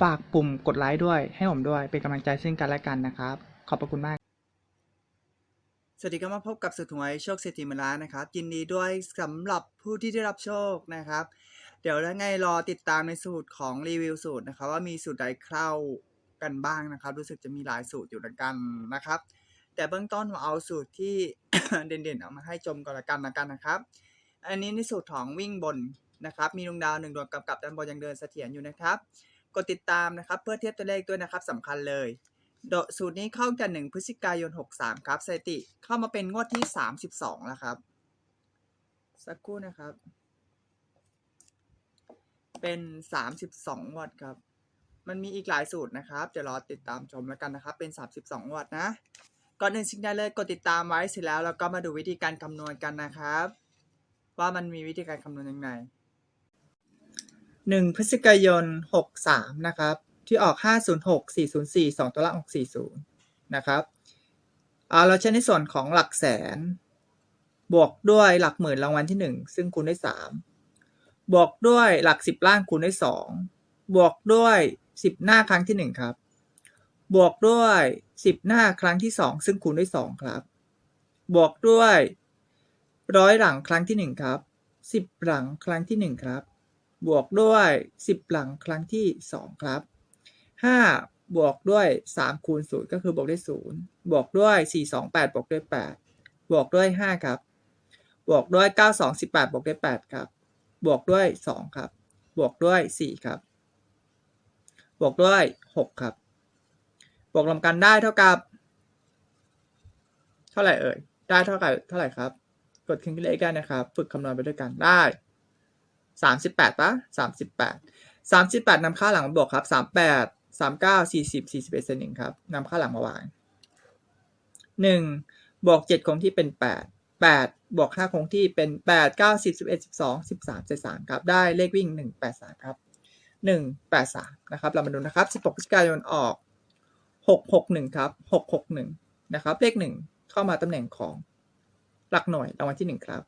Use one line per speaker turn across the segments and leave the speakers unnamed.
ฝากปุ่มกดไลค์ด้วยให้ผมด้วยเป็นกำลังใจซึ่งกันและกันนะครับ ขอบพระคุณมาก สวัสดีครับมาพบกับสุดหวยโชคเศรษฐีมล้านนะครับ ยินดีด้วยสำหรับผู้ที่ได้รับโชคนะครับ เดี๋ยวแล้วไงรอติดตามในสูตรของรีวิวสูตรนะครับ ว่ามีสูตรใดเข้ากันบ้างนะครับ รู้สึกจะมีหลายสูตรอยู่ด้วยกันนะครับ แต่เบื้องต้นผมเอาสูตรที่เด่นๆเอามาให้ชมก่อนละกันละกันนะครับ อันนี้ในสูตรของวิ่งบนนะครับ มีดวงดาวหนึ่งดวงกำกับด้านบนยังเดินเสถียรอยู่นะครับ กดติดตามนะครับ เพื่อเทียบตัวเลขด้วยนะครับสำคัญเลยโดสูตรนี้เข้ากัน1พฤศจิกายน 63 ครับสถิติเข้ามาเป็นงวดที่ 32 แล้วครับ สักครู่นะครับ เป็น 32 วัตต์ครับ มันมีอีกหลายสูตรนะครับ เดี๋ยวรอติดตามชมแล้วกันนะครับ เป็น 32 วัตต์นะ ก่อนอื่นสิ่งใดเลยกดติดตามไว้เสร็จแล้วเราก็มาดูวิธีการคำนวณกันนะครับ ว่ามันมีวิธีการคำนวณยังไง 1พฤศจิกายน63นะครับ ที่ออก506 404 2ตัวละออก40นะครับอ่าเราใช้ในส่วนของหลักแสน บวกด้วยหลักหมื่นรางวัลที่1ซึ่งคูณด้วย3บวกด้วยหลัก10ล่างคูณด้วย2บวกด้วย10หน้าครั้งที่1ครับ บวกด้วย10หน้าครั้งที่2ซึ่งคูณด้วย2ครับ บวกด้วยร้อยหลังครั้งที่1ครับ10หลังครั้งที่1ครับ บวกด้วย 10 หลังครั้งที่ 2 ครับ 5 บวกด้วย 3 คูณ 0 ก็คือบวกด้วย0บวกด้วย 4 2 8 บวกด้วย 8 บวกด้วย 5 ครับ บวกด้วย 9 2 18 บวกด้วย 8 ครับ บวกด้วย 2 ครับ บวกด้วย 4 ครับ บวกด้วย 6 ครับ บวกรวมกันได้เท่ากับ เท่าไหร่เอ่ย ได้เท่ากับเท่าไหร่ครับ กดคลิกเลขได้นะครับ ฝึกคำนวณไปด้วยกันได้ สามสิบแปดปะสามสิบแปดสามสิบแปดนำค่าหลังมาบวกครับสามแปดสามเก้าสี่สิบสี่สิบเอ็ดเซนหนึ่งครับนำค่าหลังมาวางหนึ่งบวกเจ็ดคงที่เป็นแปดแปดบวกห้าคงที่เป็นแปดเก้าสิบสิบเอ็ดสิบสองสิบสามเจ็ดสามครับได้เลขวิ่งหนึ่งแปดสามครับหนึ่งแปดสามนะครับเรามาดูนะครับสิบหกพฤศจิกายนออกหกหกหนึ่งครับหกหกหนึ่งนะครับเลขหนึ่งเข้ามาตำแหน่งของหลักหน่วยรางวัลที่หนึ่งครับ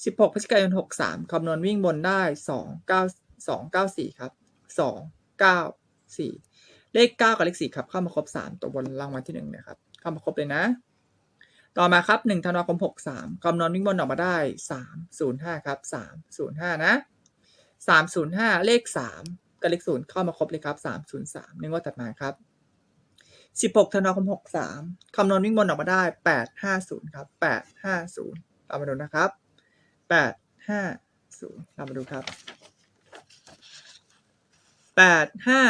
16พฤศจิกายน 63คำนวณวิ่งบนได้ 2 9 2 9 4 ครับ 2 9 4 เลข 9 กับเลข 4 ครับ เข้ามาครบ 3 ตัวบนรางวัลที่ 1 นะครับ เข้ามาครบเลยนะ ต่อมาครับ1ธันวาคม 63คำนวณวิ่งบนออกมาได้ 3 0 5 ครับ 3 0 5 นะ 3 0 5 เลข 3 กับเลข 0 เข้ามาครบเลยครับ 3 0 3นึกว่าถัดมาครับ16ธันวาคม 63คำนวณวิ่งบนออกมาได้ 8 5 0 ครับ 8 5 0เรามาดูนะครับ แปดห้าศูนย์เรามาดูครับแปดห้า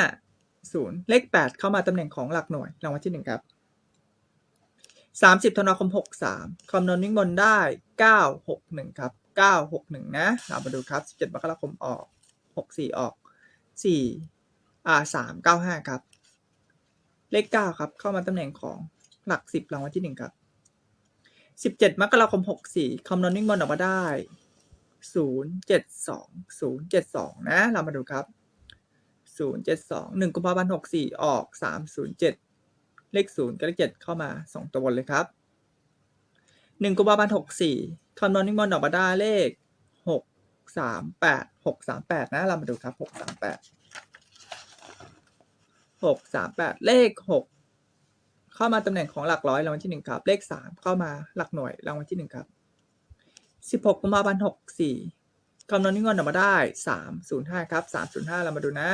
ศูนย์เลขแปดเข้ามาตำแหน่งของหลักหน่วยรางวัลที่หนึ่งครับสามสิบธันวาคมหกสามคำนวณวิ่งบนได้เก้าหกหนึ่งครับเก้าหกหนึ่งนะเรามาดูครับสิบเจ็ดมกราคมออกหกสี่ออกสี่อ่าสามเก้าห้าครับ เลขเก้าครับ เข้ามาตำแหน่งของหลักสิบรางวัลที่หนึ่งครับสิบเจ็ดมกราคมหกสี่คำนวณวิ่งบอลออกมาได้ ศูนย์เจ็ดสองศูนย์เจ็ดสองนะ เรามาดูครับศูนย์เจ็ดสองหนึ่งกุมภาพันธ์หกสี่ออกสามศูนย์เจ็ดเลขศูนย์กับเลขเจ็ดเข้ามาสองตัวบนเลยครับหนึ่งกุมภาพันธ์หกสี่คำนวณวิ่งบอลออกมาได้เลขหกสามแปดหกสามแปดนะ เรามาดูครับหกสามแปดหกสามแปดเลขหกเข้ามาตำแหน่งของหลักร้อยรางวัลที่หนึ่งครับ เลขสามเข้ามาหลักหน่วยรางวัลที่หนึ่งครับ สิบหกกุมภาพันธ์หกสี่คำนวณนิ่งเงินออกมาได้สามศูนย์ห้าครับสามศูนย์ห้าเรามาดูนะ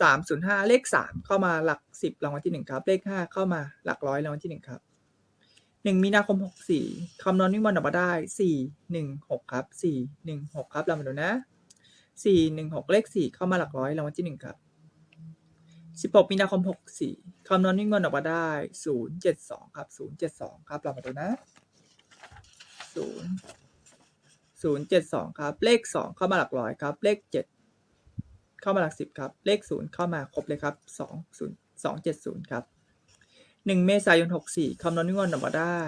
สามศูนย์ห้าเลขสามเข้ามาหลักสิบรางวัลที่หนึ่งครับ เลขห้าเข้ามาหลักร้อยรางวัลที่หนึ่งครับหนึ่งมีนาคมหกสี่คำนวณวิมวลออกมาได้สี่หนึ่งหกครับสี่หนึ่งหกครับเรามาดูนะสี่หนึ่งหกเลขสี่เข้ามาหลักร้อยรางวัลที่หนึ่งครับสิบหกมีนาคมหกสี่คำนวณวิมวลออกมาได้ศูนย์เจ็ดสองครับศูนย์เจ็ดสองครับเรามาดูนะ ศูนย์ศูนย์เจ็ดสองครับ เลขสองเข้ามาหลักร้อยครับ เลขเจ็ดเข้ามาหลักสิบครับ เลขศูนย์เข้ามาครบเลยครับสองศูนย์สองเจ็ดศูนย์ครับหนึ่งเมษายนหกสี่คำนวณนิวรณ์ออกมาได้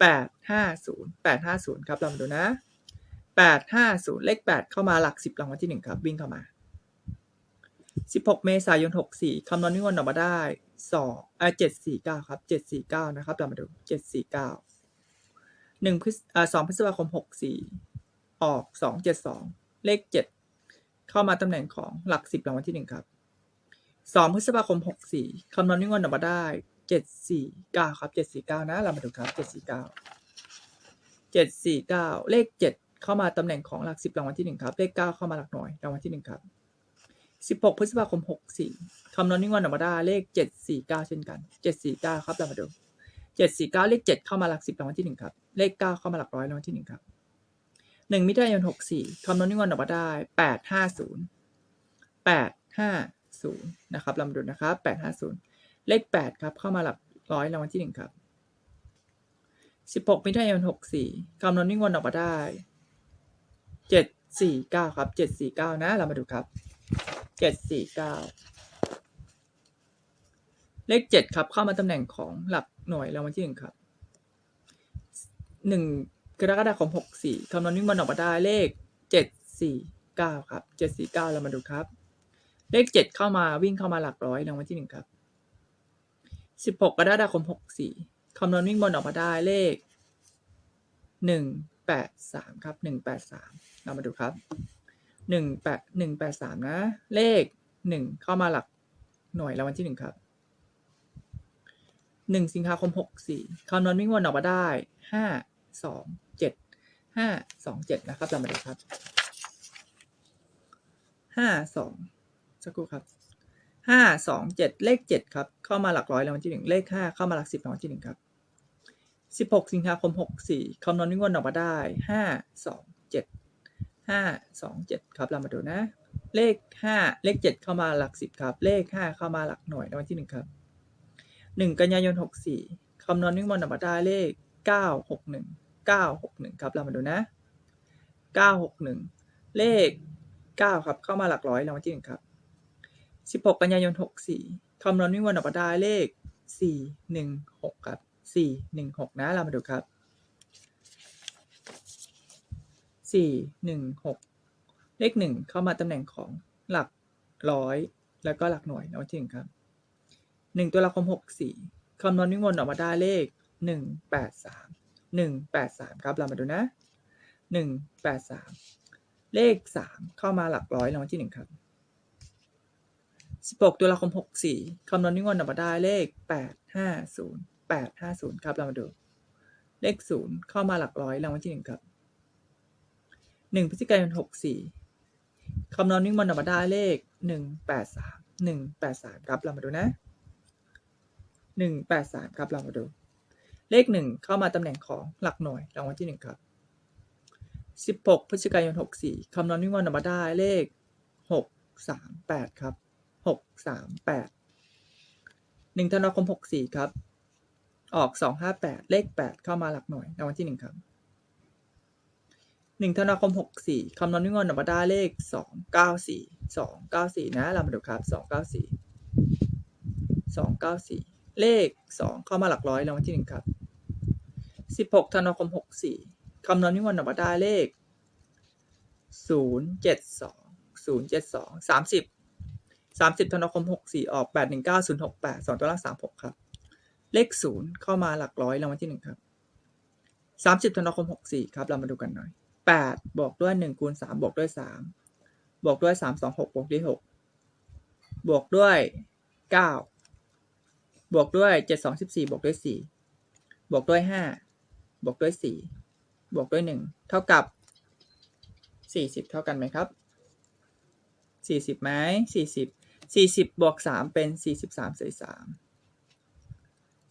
แปดห้าศูนย์แปดห้าศูนย์ครับเรามาดูนะแปดห้าศูนย์เลขแปดเข้ามาหลักสิบรางวัลที่หนึ่งครับ วิ่งเข้ามาสิบหกเมษายนหกสี่คำนวณนิวรณ์ออกมาได้สองเอ่าเจ็ดสี่เก้าครับเจ็ดสี่เก้านะครับเรามาดูเจ็ดสี่เก้า หนึ่งพฤษอ่าสองพฤษภาคมหกสี่ออกสองเจ็ดสองเลขเจ็ดเข้ามาตำแหน่งของหลักสิบรางวัลที่หนึ่งครับสองพฤษภาคมหกสี่คำนวณนิวรณ์ออกมาได้เจ็ดสี่เก้าครับเจ็ดสี่เก้านะเรามาดูครับเจ็ดสี่เก้าเจ็ดสี่เก้าเลขเจ็ดเข้ามาตำแหน่งของหลักสิบรางวัลที่หนึ่งครับ เลขเก้าเข้ามาหลักหน่วยรางวัลที่หนึ่งครับสิบหกพฤษภาคมหกสี่คำนวณนิวรณ์ออกมาได้เลขเจ็ดสี่เก้าเช่นกันเจ็ดสี่เก้าครับเรามาดูเจ็ดสี่เก้าเลขเจ็ดเข้ามาหลักสิบรางวัลที่หนึ่งครับ เลขเก้าเข้ามาหลักร้อยรางวัลที่หนึ่งครับหนึ่งมิถุนายนหกสี่คำนวณนิวรณ์ออกมาได้แปดห้าศูนย์แปดห้าศูนย์นะครับลำดุนะครับแปดห้าศูนย์เลขแปดครับ เข้ามาหลักร้อยรางวัลที่หนึ่งครับสิบหกมิถุนายนหกสี่คำนวณวิ่งวนออกมาได้เจ็ดสี่เก้าครับเจ็ดสี่เก้านะ เรามาดูครับเจ็ดสี่เก้าเลขเจ็ดครับเข้ามาตำแหน่งของหลักหน่วยรางวัลที่หนึ่งครับ หนึ่งกรกฎาคมหกสี่คำนวณวิ่งวนออกมาได้เลขเจ็ดสี่เก้าครับเจ็ดสี่เก้าเรามาดูครับ เลขเจ็ดเข้ามาวิ่งเข้ามาหลักร้อยรางวัลที่หนึ่งครับสิบหกกรกฎาคมหกสี่คำนวณวิ่งบนออกมาได้เลขหนึ่งแปดสามครับหนึ่งแปดสามเรามาดูครับหนึ่งแปดหนึ่งแปดสามนะ เลขหนึ่งเข้ามาหลักหน่วยรางวัลที่หนึ่งครับหนึ่งสิงหาคมหกสี่คำนวณวิ่งวนออกมาได้ห้า สองเจ็ดห้าสองเจ็ดนะครับเรามาดูครับห้าสองสักครู่ครับห้าสองเจ็ดเลขเจ็ดครับ เข้ามาหลักร้อยรางวัลที่หนึ่งเลขห้าเข้ามาหลักสิบรางวัลที่หนึ่งครับสิบหกสิงหาคมหกสี่คำนวณวิงวลออกมาได้ห้าสองเจ็ดห้าสองเจ็ดครับเรามาดูนะ เลขห้าเลขเจ็ดเข้ามาหลักสิบครับ เลขห้าเข้ามาหลักหน่วยรางวัลที่หนึ่งครับหนึ่งกันยายนหกสี่คำนวณวิงวลออกมาได้เลขเก้าหกหนึ่ง เก้าหกหนึ่งครับ เรามาดูนะเก้าหกหนึ่งเลขเก้าครับ เข้ามาหลักร้อยรางวัลที่หนึ่งครับสิบหกกันยายนหกสี่คำนวณวิมวลออกมาได้เลขสี่หนึ่งหกครับสี่หนึ่งหกนะ เรามาดูครับสี่หนึ่งหกเลขหนึ่งเข้ามาตำแหน่งของหลักร้อย แล้วก็หลักหน่วยรางวัลที่หนึ่งครับหนึ่งตัวละคมหกสี่คำนวณวิมวลออกมาได้เลขห หนึ่งแปดสามครับ เรามาดูนะหนึ่งแปดสามเลขสามเข้ามาหลักร้อยรางวัลที่หนึ่งครับสิบหกตุลาคมหกสี่คำนวณนิวรณ์ออกมาได้เลขแปดห้าศูนย์แปดห้าศูนย์ครับ เรามาดู เลขศูนย์เข้ามาหลักร้อยรางวัลที่หนึ่งครับหนึ่งพฤศจิกายนหกสี่คำนวณนิวรณ์ออกมาได้เลขหนึ่งแปดสามหนึ่งแปดสามครับ เรามาดูนะหนึ่งแปดสามครับ เรามาดู เลขหนึ่งเข้ามาตำแหน่งของหลักหน่วยรางวัลที่หนึ่งครับสิบหกพฤศจิกายนหกสี่คำนวณวิมวลออกมาได้เลขหกสามแปดครับหกสามแปดหนึ่งธันวาคมหกสี่ครับ ออกสองห้าแปดเลขแปดเข้ามาหลักหน่วยรางวัลที่หนึ่งครับหนึ่งธันวาคมหกสี่คำนวณวิมวลออกมาได้เลขสองเก้าสี่สองเก้าสี่นะ เรามาดูครับสองเก้าสี่สองเก้าสี่เลขสองเข้ามาหลักร้อยรางวัลที่หนึ่งครับ สิบหกธันวาคมหกสี่คำนวณวิมวลออกมาได้เลขศูนย์เจ็ดสองศูนย์เจ็ดสองสามสิบสามสิบธันวาคมหกสี่ออกแปดหนึ่งเก้าศูนย์หกแปดสองตัวล่างสามหกครับ เลขศูนย์เข้ามาหลักร้อยรางวัลที่หนึ่งครับสามสิบธันวาคมหกสี่ครับ เรามาดูกันหน่อยแปดบวกด้วยหนึ่งคูณสามบวกด้วยสามบวกด้วยสามสองหกบวกด้วยหกบวกด้วยเก้าบวกด้วยเจ็ดสองสิบสี่บวกด้วยสี่บวกด้วยห้า บวกด้วยสี่บวกด้วยหนึ่งเท่ากับสี่สิบเท่ากันไหมครับสี่สิบไหมสี่สิบสี่สิบบวกสามเป็นสี่สิบสามใส่สาม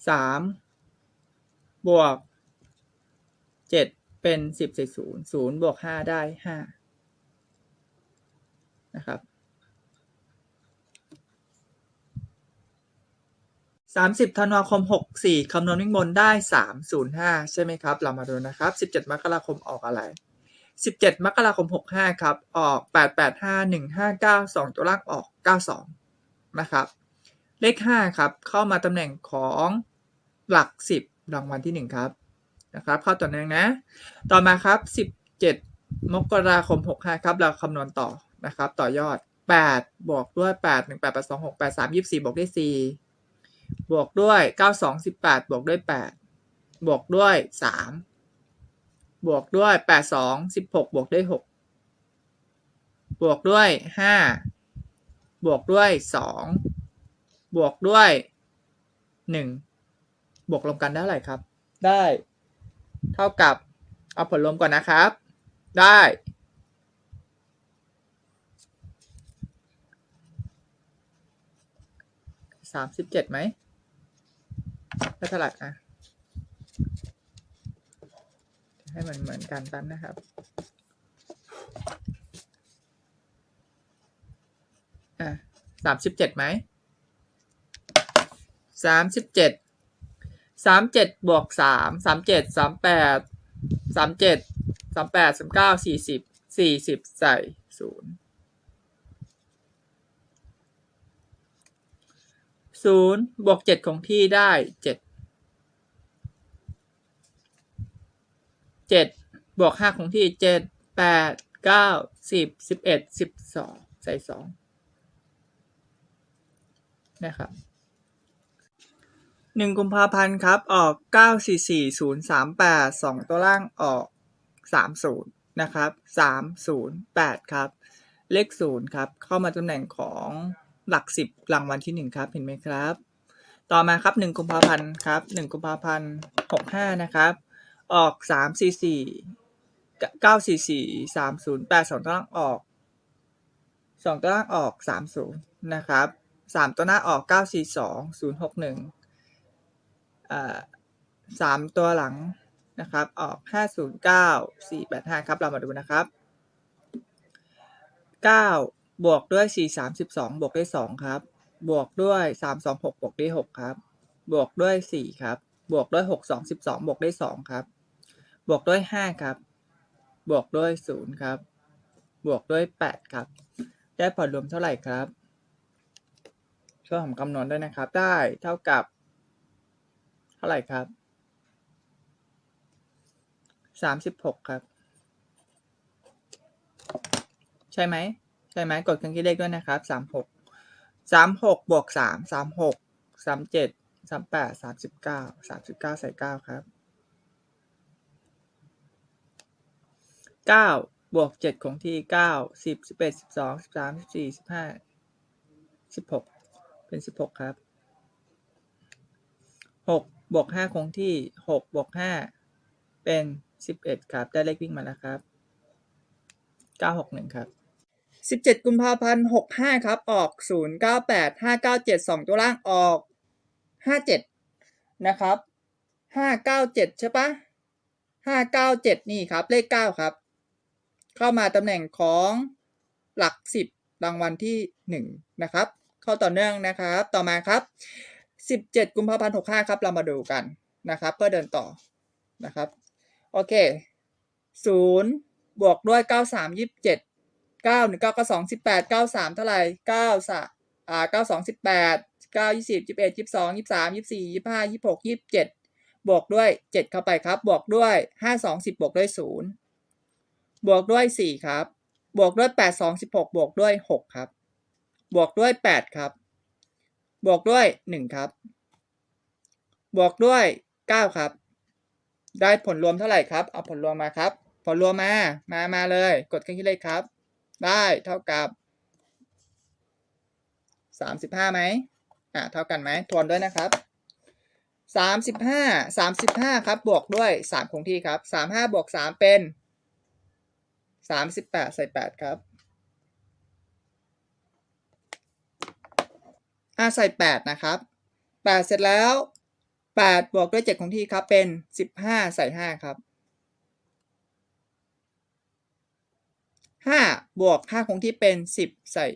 สาม
บวกเจ็ดเป็นสิบใส่ศูนย์ศูนย์บวกห้าได้ห้านะครับ สามสิบธันวาคมหกสี่คำนวณวิ่งบนได้สามศูนย์ห้าใช่ไหมครับ เรามาดูนะครับสิบเจ็ดมกราคมออกอะไรสิบเจ็ดมกราคมหกห้าครับ ออกแปดแปดห้าหนึ่งห้าเก้าสองตัวล่างออกเก้าสองนะครับ เลขห้าครับ เข้ามาตำแหน่งของหลักสิบรางวัลที่หนึ่งครับ นะครับ เข้าต่อเนื่องนะ ต่อมาครับ 17 มกราคม 65 ครับ เราคำนวณต่อนะครับ ต่อยอด 8 บวกด้วย 8 1 8 8 2 6 8 3 24 บวกด้วย4 บวกด้วย 9 2 18 บวกด้วย 8 บวกด้วย 3 บวกด้วย 8 2 16 บวกด้วย 6 บวกด้วย 5 บวกด้วย 2 บวกด้วย 1 บวกรวมกันได้เท่าไหร่ครับ ได้ เท่ากับ เอาผลรวมก่อนนะครับ ได้ สามสิบเจ็ดไหมได้เท่าไหร่อะ ให้มันเหมือนกันตั้นนะครับ อะสามสิบเจ็ดไหมสามสิบเจ็ดสามเจ็ดบวกสามสามเจ็ดสามแปดสามเจ็ดสามแปดสามเก้าสี่สิบสี่สิบใส่ศูนย์ ศูนย์บวกเจ็ดของที่ได้เจ็ดเจ็ดบวกห้าของที่เจ็ดแปดเก้าสิบสิบเอ็ดสิบสองใส่สองนะครับหนึ่งกุมภาพันธ์ครับ ออกเก้าสี่สี่ศูนย์สามแปดสองตัวล่างออกสามศูนย์นะครับสามศูนย์แปดครับ เลขศูนย์ครับ เข้ามาตำแหน่งของ หลักสิบรางวัลที่หนึ่งครับเห็นไหมครับ ต่อมาครับหนึ่งกุมภาพันธ์ครับหนึ่งกุมภาพันธ์หกห้านะครับ ออกสามสี่สี่เก้าสี่สี่สามศูนย์แปดสองตัวล่างออกสองตัวล่างออกสามศูนย์นะครับสามตัวหน้าออกเก้าสี่สองศูนย์หกหนึ่งสามตัวหลังนะครับออกห้าศูนย์เก้าสี่แปดห้าครับเรามาดูนะครับเก้า บวกด้วยสี่สามสิบสองบวกด้วยสองครับ บวกด้วยสามสองหกบวกด้วยหกครับ บวกด้วยสี่ครับ บวกด้วยหกสองสิบสองบวกด้วยสองครับ บวกด้วยห้าครับ บวกด้วยศูนย์ครับ บวกด้วยแปดครับ ได้ผลรวมเท่าไหร่ครับช่วยผมคำนวณด้วยนะครับ ได้เท่ากับ เท่าไหร่ครับสามสิบหกครับ ใช่ไหม ใช่ไหมกดเครื่องคิดเลขด้วยนะครับสามหกสามหกบวกสามสามหกสามเจ็ดสามแปดสามสิบเก้าสามสิบเก้าใส่เก้าครับเก้าบวกเจ็ดของที่เก้าสิบสิบเอ็ดสิบสองสิบสามสิบสี่สิบห้าสิบหกเป็นสิบหกครับหกบวกห้าคงที่หกบวกห้าเป็นสิบเอ็ดครับ ได้เลขวิ่งมาแล้วครับเก้าหกหนึ่งครับ สิบเจ็ดกุมภาพันธ์หกห้าครับ ออกศูนย์เก้าแปดห้าเก้าเจ็ดสองตัวล่างออกห้าเจ็ดนะครับห้าเก้าเจ็ดใช่ปะห้าเก้าเจ็ดนี่ครับ เลขเก้าครับ เข้ามาตำแหน่งของหลักสิบรางวัลที่หนึ่งนะครับ เข้าต่อเนื่องนะครับ ต่อมาครับ 17 กุมภาพันธ์ 65 ครับ เรามาดูกันนะครับ เพื่อเดินต่อนะครับ โอเค 0 บวกด้วย 93 27 เก้าหนึ่งเก้า
ก็สองสิบแปด
เก้าสามเท่าไหร่เก้าสะอ่าเก้าสองสิบแปดเก้ายี่สิบ
ยี่สิบเอ็ดยี่สิบสองยี่สิบสามยี่สิบสี่ยี่สิบห้ายี่สิบหกยี่สิบเจ็ดบ
วกด้วยเจ็ดเข้าไปครับ บวกด้วยห้าสองสิบบวกด้วยศูนย์บวกด้วยสี่ครับ บวกด้วยแปดสองสิบหกบวกด้วยหกครับ บวกด้วยแปดครับ บวกด้วยหนึ่งครับ บวกด้วยเก้าครับ ได้ผลรวมเท่าไหร่ครับ เอาผลรวมมาครับ ผลรวมมา มา มาเลย กดเครื่องคิดเลขครับ ได้เท่ากับสามสิบห้าไหมอ่าเท่ากันไหมทวนด้วยนะครับสามสิบห้าสามสิบห้าครับ บวกด้วยสามคงที่ครับสามห้าบวกสามเป็นสามสิบแปดใส่แปดครับอ่าใส่แปดนะครับแปดเสร็จแล้วแปดบวกด้วยเจ็ดคงที่ครับเป็นสิบห้าใส่ห้าครับห้า บวกห้าคงที่เป็นสิบใส่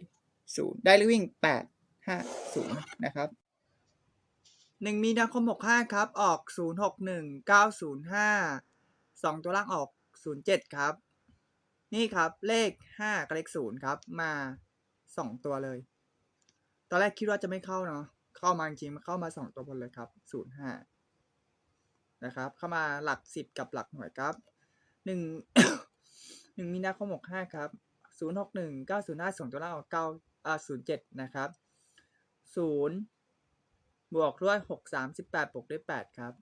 ศูนย์ได้เลขวิ่งแปดห้าศูนย์นะครับหนึ่งมีนาคมหกห้าครับ ออกศูนย์หกหนึ่งเก้าศูนย์ห้าสองตัวล่างออกศูนย์เจ็ดครับ นี่ครับเลขห้ากับเลขศูนย์ครับ มาสองตัวเลย ตอนแรกคิดว่าจะไม่เข้าเนาะเข้ามาจริงๆมันเข้ามาสองตัวบนเลยครับศูนย์ห้านะครับ เข้ามาหลักสิบกับหลักหน่วยครับหนึ่งหนึ่งมีนาคมหกห้าครับ ศูนย์หกหนึ่งเก้าศูนย์ห้าสองตัวล่างออกเก้าอ่าศูนย์เจ็ดนะครับศูนย์บวกด้วยหกสามสิบแปดบวกด้วยแปดครับ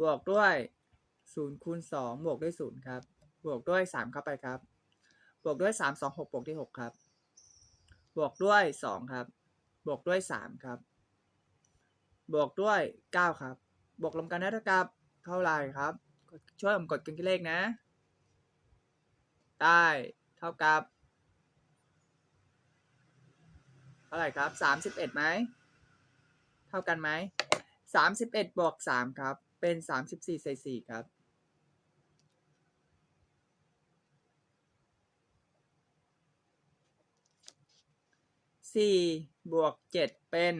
บวกด้วยศูนย์คูณสองบวกด้วยศูนย์ครับ บวกด้วยสามเข้าไปครับ บวกด้วยสามสองหกบวกด้วยหกครับ บวกด้วยสองครับ บวกด้วยสามครับ บวกด้วยเก้าครับ บวกรวมกันได้เท่ากับเท่าไหร่ครับ ช่วยผมกดกันที่เลขนะ ได้ ท่ากับเท่าไหร่ครับสามสิบเอ็ดไหมเท่ากันไหมสามสิบเอ็ดบวกสามครับ เป็นสามสิบสี่ใส่สี่ครับสี่บวกเจ็ดเป็น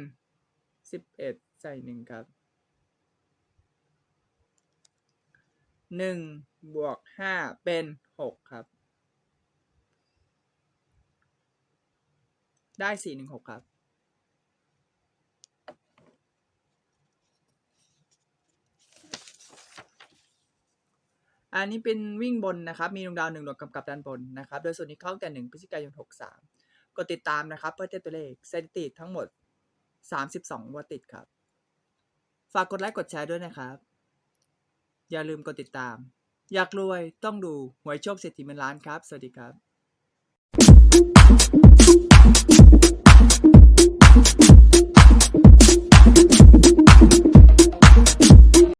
สิบเอ็ดใส่หนึ่งครับหนึ่งบวกห้าเป็นหกครับ ได้สี่หนึ่งหกครับ อันนี้เป็นวิ่งบนนะครับ มีดวงดาวหนึ่งดวงกำกับด้านบนนะครับ โดยส่วนนี้เข้าแต่หนึ่งพฤศจิกายนหกสามกดติดตามนะครับ เพื่อเจอตัวเลขสถิติทั้งหมด32วันติดครับ ฝากกดไลค์กดแชร์ด้วยนะครับ อย่าลืมกดติดตาม อยากรวยต้องดูหวยโชคเศรษฐีเงินล้านครับ สวัสดีครับ thank you